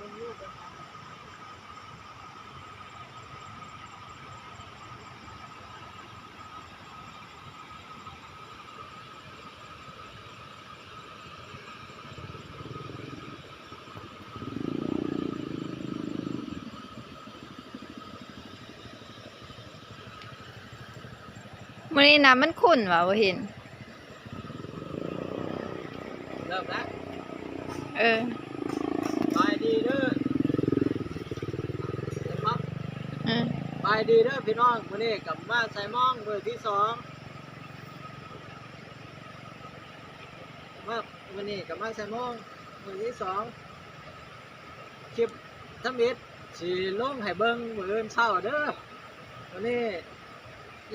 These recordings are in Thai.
เบิ่งรูปเบิ่งมื้อนี้น้ำมันขุ่นว่ะบ่เห็น เริ่มแล้ว เออ บายดีเด้อเห็นปั๊บ เออ บายดีเด้อพี่น้องมื้อนี้กลับมาใส่มองเบอร์ที่สองมามื้อนี้กลับมาใส่มองเบอร์ที่สองคลิปทำอิดสิลงให้เบิ่งมือนเช้าเด้อมื้อนี้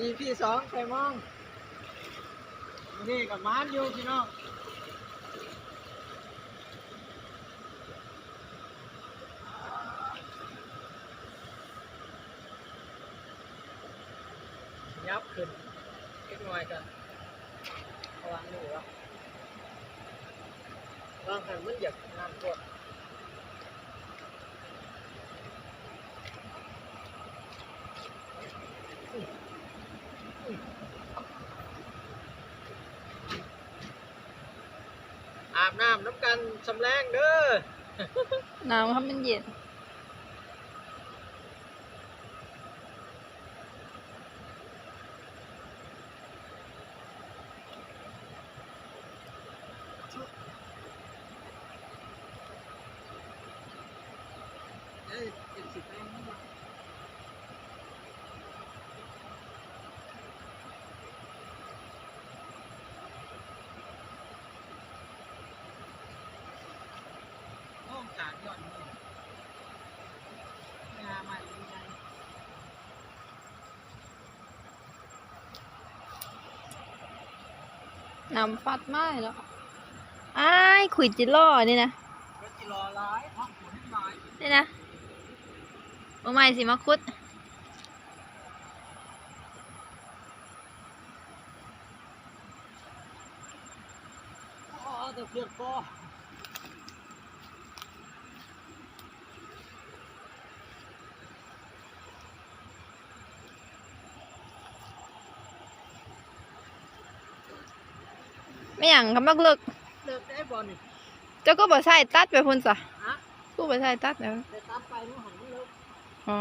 EP สองใส่มองมื้อนี้กับมาอยู่พี่น้อง ขึ้นเล็กน้อยกันระวังดูวะวางหันมันอยากนำตัวอาบน้ำน้ำกันสำแรงเด้อน้ำครับมันเย็น เอ้ยเป็นสิบแรงนี่ โอ้กาดยอดนี่งาใหม่ยังไงนำฟัดไม้แล้วอ้ายขุยจิล่อนี่นะรถจิรอร้ายท้องฝนร้นี่นะบ่ใหม่สิมาคุดอ๋อแต่เพียงก็ ไม่หยังคำบักเลิกเลิกได้บอลนี่เจ้าก็บ่ใส่ตัดไปพุ่นซะฮะกูบ่ใส่ตัดแล้วได้ตามไปนู่นหันมันเลิกอ๋อ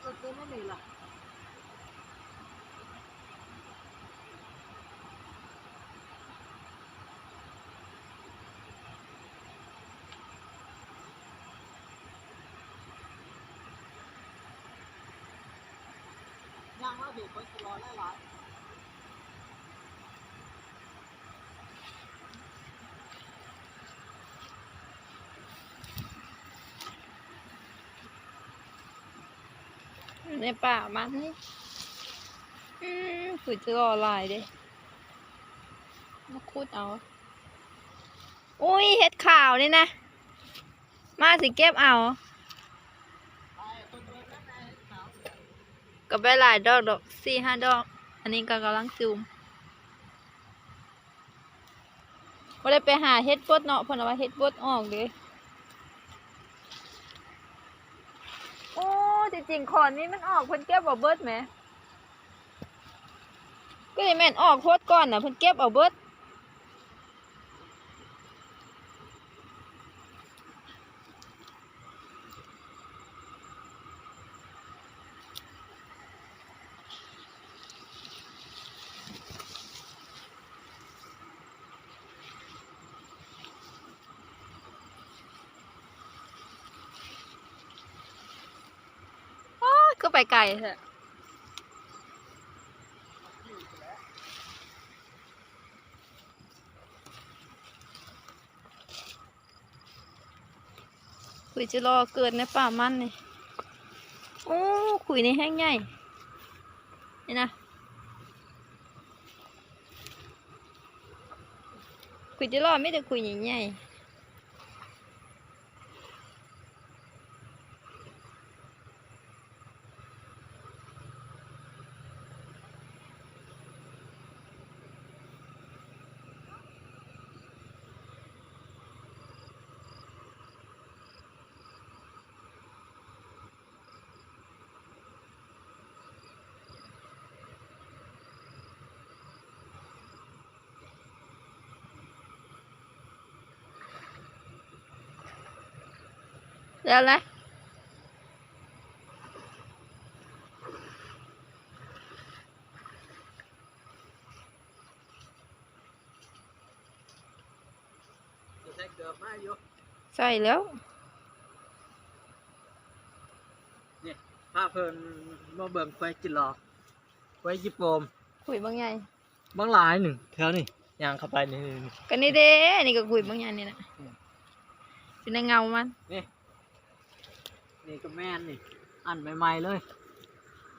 เลิกตัวนั่นนี่ล่ะ ย่างว่าเด็กคนจิรอหลายอยู่ในป่ามันอืมขุยจิล่อลายเด้มาคุดเอา อุ้ยเฮ็ดข่าวนี่นะ มาสิเก็บเอา ไปคนเดินนั่นไงขาว ก็ไปหลายดอกดอกสี่ห้าดอก อันนี้ก็กำลังซูมว่าได้ไปหาเฮ็ดบดเนาะเพนเอาว่าเฮ็ดบดออกเด้โอ้จริงๆขอนนี้มันออกเพิ่นเก็บเอาเบิดไหม ก็ยังแม่นออกโคตรก่อนน่ะเพิ่นเก็บเอาเบิด ไปไกลเถอะคุยจะรอเกิดในป่ามันนี่ โอ้คุยในแห้งใหญ่ นี่นะคุยจะรอไม่ได้คุยใหญ่ๆ แล้วแหละใส่เกือบมาอยู่ใส่แล้วพาเพิ่นมาเบิ่งควายจิหลอกควายจิโปมคุยบางใหญ่บางหลายหนึ่งแถวนี่ย่างเข้าไปนี่นี่ก็นี่เด้นี่ก็คุยบางใหญ่นี่นะอืมเป็นในเงามันนี่ นี่ก็แม่นนี่ อันใหม่ๆเลย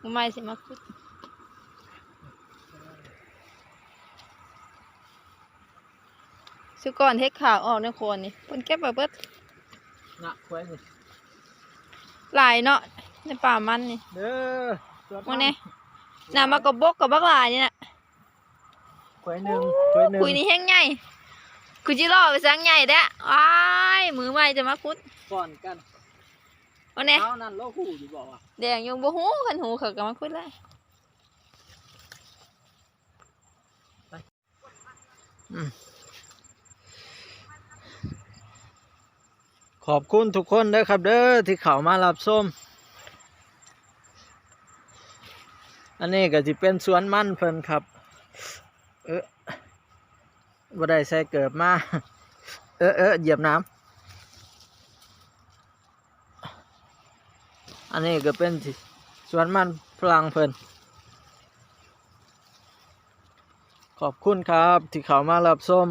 บ่ไม่สิมาคุดสุก่อนเทคข่าวออกในโคนนี่เพิ่นเก็บไปเบิดนะควายนี่หลายเนาะในป่ามันนี่เด้อสวดว่าแน่น่ะมากระบกกับบักหลายนี่น่ะควายหนึ่งควายหนึ่งคุยนี่แห้งใหญ่คุยจิล่อไปสังใหญ่แด้อ้ายมือใหม่จะมาคุดก่อนกัน ว่าแน่เท้านั่นโลกหูอยู่บอกว่าแดงอยู่บ่ฮู้คันหูเขาก็มาคุดเลยขอบคุณทุกคนเด้อครับเด้อที่เข้ามารับชมอันนี้ก็จะเป็นสวนมันเพิ่นครับ เออบ่ได้ใส่เกิบมา เออเออเหยียบน้ำ อันนี้ก็เป็นสวนมันฝรั่งเพิ่นขอบคุณครับ ที่เขามารับชม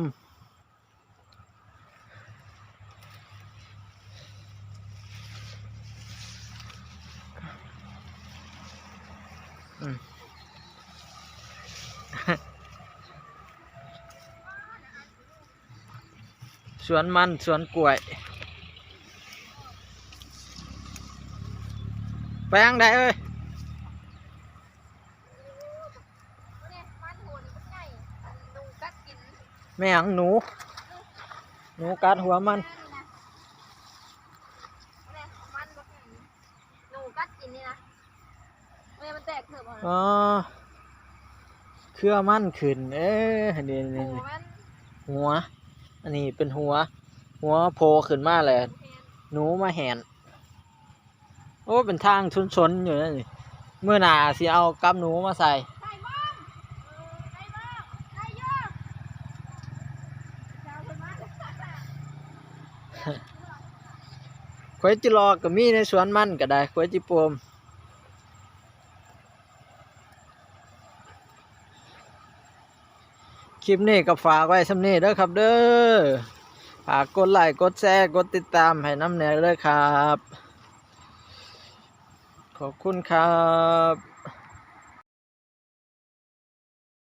สวนมันสวนกล้วย ไปยังไดเอ้ยมันหูนี่มันใหญ่นูกัดกินแม่หยังหนู หนูกัดหัวมันมันบ่หนูกัดกินนี่นะแม่มันแตกเถอะบ่อ๋อเครือมันขึ้น เอ้ยนี่โอ้นี่นี่มันหัว อันนี้เป็นหัว หัวโผล่ขึ้นมาเลยหนูมาแหน โอ้ เป็นทางชุนชนๆอยู่นั่นนี่เมื่อหนาสิเอากับหนูมาใส่ใส่บ้างเออใส่บ้างใส่เยอะเจ้าเพิ่นมาควายจิรอก็มีในสวนมันก็ได้ควายจิโปมคลิปนี้ก็ฝากไว้สำนี้เด้อครับเด้อฝากกดไลค์กดแชร์กดติดตามให้น้ำแหน่เลยครับ ขอบคุณครับ